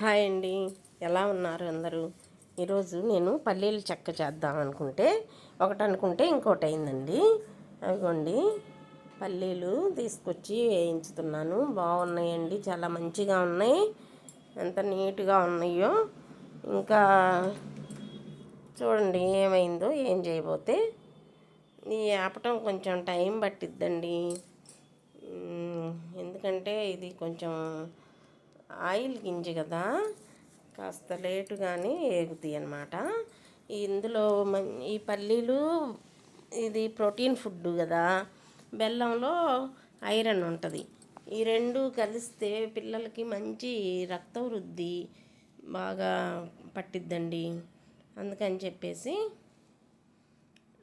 Hi అండి. ఎలా ఉన్నారు అందరూ? ఈరోజు నేను పల్లీలు చెక్క చేద్దాం అనుకుంటే ఒకటి అనుకుంటే ఇంకోటి అయిందండి. అదిగోండి పల్లీలు తీసుకొచ్చి వేయించుతున్నాను. బాగున్నాయండి చాలా మంచిగా ఉన్నాయి. ఎంత నీట్గా ఉన్నాయో. ఇంకా చూడండి ఏమైందో ఏం చేయబోతే. ఈ ఆపటం కొంచెం టైం పట్టిద్దండి. ఎందుకంటే ఇది కొంచెం ఆయిల్ గింజ కదా కాస్త లేటుగానే ఏగుతాయి అన్నమాట. ఇందులో ఈ పల్లీలు ఇది ప్రోటీన్ ఫుడ్ కదా బెల్లంలో ఐరన్ ఉంటుంది. ఈ రెండు కలిస్తే పిల్లలకి మంచి రక్త వృద్ధి బాగా పట్టిద్దండి. అందుకని చెప్పేసి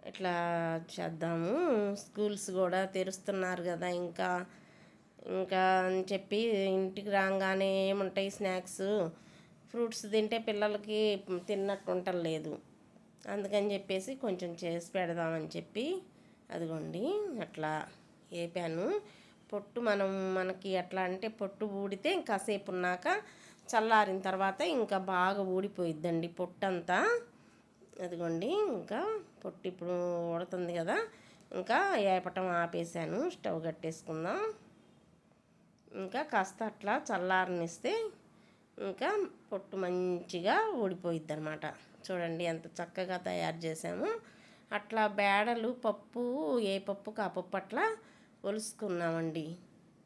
ఇట్లా చేద్దాము. స్కూల్స్ కూడా తెరుస్తున్నారు కదా ఇంకా. ఇంకా అని చెప్పి ఇంటికి రాగానే ఏముంటాయి స్నాక్స్? ఫ్రూట్స్ తింటే పిల్లలకి తిన్నట్టు ఉండలేదు అందుకని చెప్పేసి కొంచెం చేసి పెడదామని చెప్పి అదిగోండి అట్లా వేపాను పొట్టు మనం మనకి ఎట్లా అంటే పొట్టు ఊడితే కాసేపు ఉన్నాక చల్లారిన తర్వాత ఇంకా బాగా ఊడిపోయిద్దండి పొట్టు అంతా అదిగోండి ఇంకా పొట్టు ఇప్పుడు ఉడుతుంది కదా. ఇంకా వేపటం ఆపేసాను స్టవ్ కట్టేసుకుందాం. ఇంకా కాస్త అట్లా చల్లారనిస్తే ఇంకా పొట్టు మంచిగా ఊడిపోయిద్ది అనమాట చూడండి ఎంత చక్కగా తయారు చేసాము అట్లా బేడలు పప్పు ఏ పప్పుకు ఆ పప్పు అట్లా ఒలుసుకున్నామండి.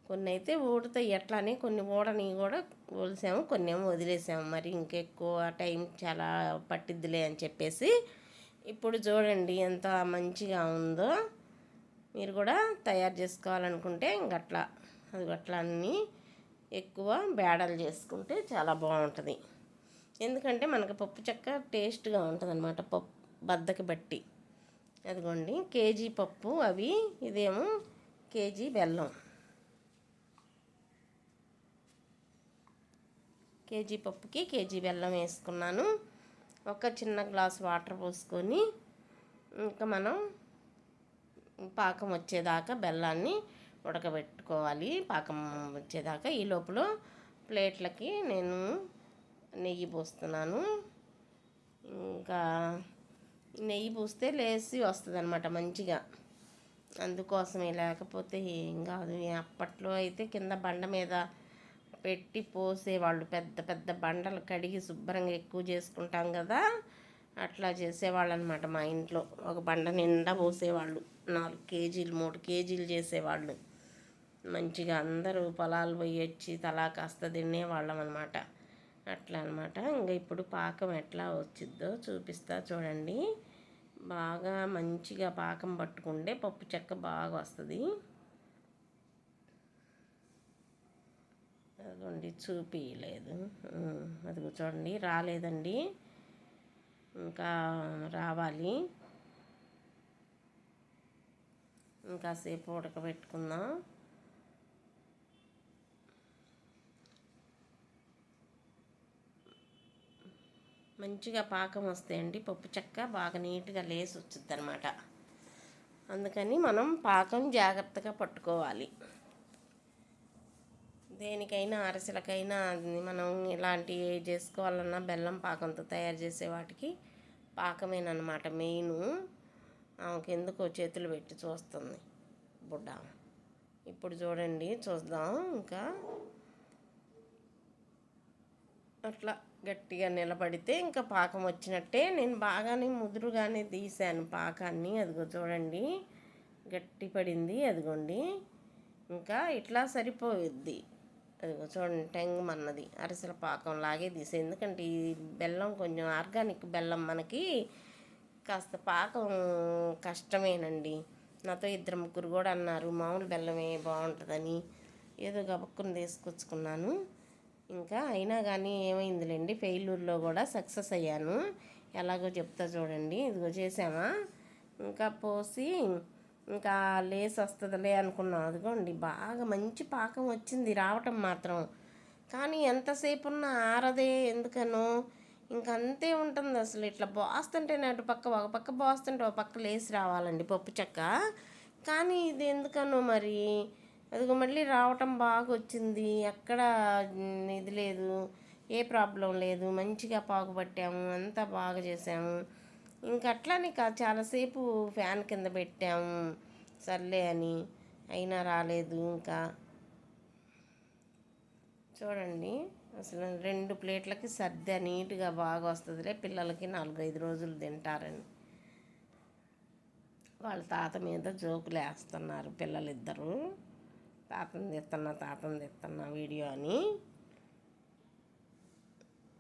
కొన్ని అయితే ఊడుతాయి. అని కొన్ని ఊడని కూడా ఒలిసాము కొన్ని ఏమో వదిలేసాము. మరి ఇంకెక్కువ టైం చాలా పట్టిద్దిలే అని చెప్పేసి ఇప్పుడు చూడండి ఎంత మంచిగా ఉందో. మీరు కూడా తయారు చేసుకోవాలనుకుంటే ఇంకట్లా అది అట్లా అన్నీ ఎక్కువ బేడలు చేసుకుంటే చాలా బాగుంటుంది. ఎందుకంటే మనకు పప్పు చెక్క టేస్ట్గా ఉంటుంది అనమాట పప్పు బద్దకి బట్టి. అదిగోండి కేజీ పప్పు అవి ఇదేమో కేజీ బెల్లం. కేజీ పప్పుకి కేజీ బెల్లం వేసుకున్నాను. ఒక చిన్న గ్లాస్ వాటర్ పోసుకొని ఇంకా మనం పాకం వచ్చేదాకా బెల్లాన్ని ఉడకబెట్టుకోవాలి. పాకం వచ్చేదాకా ఈ లోపల ప్లేట్లకి నేను నెయ్యి పోస్తున్నాను. ఇంకా నెయ్యి పూస్తే లేసి వస్తుంది అనమాట మంచిగా. అందుకోసమే లేకపోతే ఏం కాదు. అప్పట్లో అయితే కింద బండ మీద పెట్టి పోసేవాళ్ళు. పెద్ద పెద్ద బండలు కడిగి శుభ్రంగా ఎక్కువ చేసుకుంటాం కదా. అట్లా చేసేవాళ్ళు అనమాట మా ఇంట్లో. ఒక బండ నిండా పోసేవాళ్ళు. నాలుగు కేజీలు మూడు కేజీలు చేసేవాళ్ళు. మంచిగా అందరూ పొలాలు పోయి వచ్చి తలా కాస్త తినేవాళ్ళం అనమాట అట్లా అనమాట ఇంకా ఇప్పుడు పాకం ఎట్లా వచ్చిద్దో చూపిస్తా చూడండి. బాగా మంచిగా పాకం పట్టుకుంటే పప్పు చెక్క బాగా వస్తుంది. అదిగోండి చూపించలేదు అదిగో చూడండి రాలేదండి. ఇంకా రావాలి. ఇంకా సేపు ఉడకబెట్టుకుందాం. మంచిగా పాకం వస్తాయండి పప్పు చెక్క బాగా నీట్గా లేసి వచ్చింది అనమాట అందుకని మనం పాకం జాగ్రత్తగా పట్టుకోవాలి. దేనికైనా అరసలకైనా మనం ఇలాంటివి చేసుకోవాలన్నా బెల్లం పాకంతో తయారు చేసే వాటికి పాకమేనమాట మెయిన్. ఆమెకి ఎందుకో చేతులు పెట్టి చూస్తుంది. బుడ్డ. ఇప్పుడు చూడండి చూద్దాం. ఇంకా అట్లా గట్టిగా నిలబడితే ఇంకా పాకం వచ్చినట్టే. నేను బాగానే ముదురుగానే తీసాను పాకాన్ని. అదిగో చూడండి. గట్టి పడింది అదిగోండి. ఇంకా ఇట్లా సరిపోయిద్ది. అదిగో చూడండి టెంగమన్నది అరిసెల పాకం లాగే తీసే ఎందుకంటే ఈ బెల్లం కొంచెం ఆర్గానిక్ బెల్లం మనకి కాస్త పాకం కష్టమేనండి. నాతో ఇద్దరు ముగ్గురు కూడా అన్నారు మామూలు బెల్లమే బాగుంటుందని. ఏదో గబక్కుని తీసుకొచ్చుకున్నాను. ఇంకా అయినా కానీ ఏమైందిలేండి ఫెయిల్యూర్లో కూడా సక్సెస్ అయ్యాను. ఎలాగో చెప్తా చూడండి ఇదిగో చేసామా ఇంకా పోసి ఇంకా లేస్ వస్తుందిలే అనుకున్నాం. అదిగోండి బాగా మంచి పాకం వచ్చింది రావటం మాత్రం. కానీ ఎంతసేపు ఉన్నా ఆరదే ఎందుకనో? ఇంక అంతే ఉంటుంది అసలు. ఇట్లా బాస్తుంటే అటు పక్క ఒక పక్క బాస్తుంటే ఒక పక్క లేసి రావాలండి పప్పు చెక్క. కానీ ఇది ఎందుకనో మరి? అదిగో మళ్ళీ రావటం బాగా వచ్చింది ఎక్కడ ఇది లేదు. ఏ ప్రాబ్లం లేదు. మంచిగా పాకుపట్టాము అంతా బాగా చేసాము ఇంకా అట్లానే కా చాలాసేపు ఫ్యాన్ కింద పెట్టాము. సర్లే అని. అయినా రాలేదు ఇంకా. చూడండి అసలు రెండు ప్లేట్లకి సర్ది నీట్గా బాగా వస్తుందిలే పిల్లలకి నాలుగైదు రోజులు తింటారని. వాళ్ళ తాత మీద జోకులు వేస్తున్నారు పిల్లలిద్దరూ. తాతను తెస్తున్నా తాతను తెస్తున్నా వీడియో అని.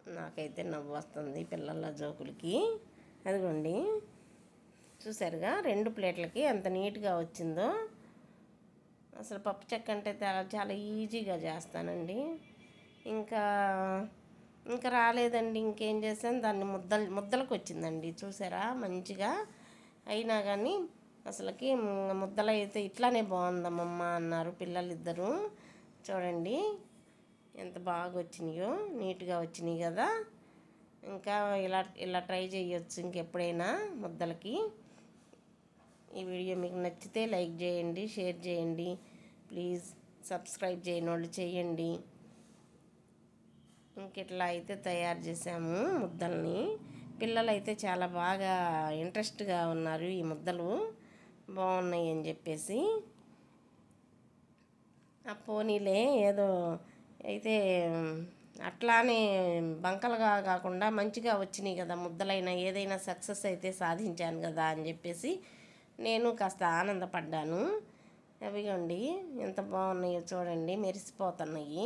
నాకైతే నవ్వు వస్తుంది పిల్లల జోకులకి. అదిగోండి. చూసారుగా రెండు ప్లేట్లకి ఎంత నీట్గా వచ్చిందో. అసలు పప్పు చెక్క అంటే చాలా చాలా ఈజీగా చేస్తానండి. ఇంకా ఇంకా రాలేదండి ఇంకేం చేశాను? దాన్ని ముద్దలు ముద్దలకు వచ్చిందండి చూసారా? మంచిగా అయినా కానీ అసలుకి ముద్దలు అయితే ఇట్లానే బాగుందమ్మమ్మ అన్నారు పిల్లలు ఇద్దరు చూడండి ఎంత బాగా వచ్చినాయో నీట్గా వచ్చినాయి కదా. ఇంకా ఇలా ఇలా ట్రై చేయొచ్చు ఇంకెప్పుడైనా ముద్దలకి. ఈ వీడియో మీకు నచ్చితే లైక్ చేయండి షేర్ చేయండి ప్లీజ్ సబ్స్క్రైబ్ చేయని వాళ్ళు చేయండి. ఇంకెట్లా అయితే తయారు చేసాము ముద్దల్ని. పిల్లలు అయితే చాలా బాగా ఇంట్రెస్ట్గా ఉన్నారు ఈ ముద్దలు. బాగున్నాయి అని చెప్పేసి. ఆ పోనీలే ఏదో అయితే అట్లానే బంకలుగా కాకుండా మంచిగా వచ్చినాయి కదా ముద్దలైనా ఏదైనా సక్సెస్ అయితే సాధించాను కదా అని చెప్పేసి నేను కాస్త ఆనందపడ్డాను. అవిగోండి ఎంత బాగున్నాయో చూడండి మెరిసిపోతున్నాయి.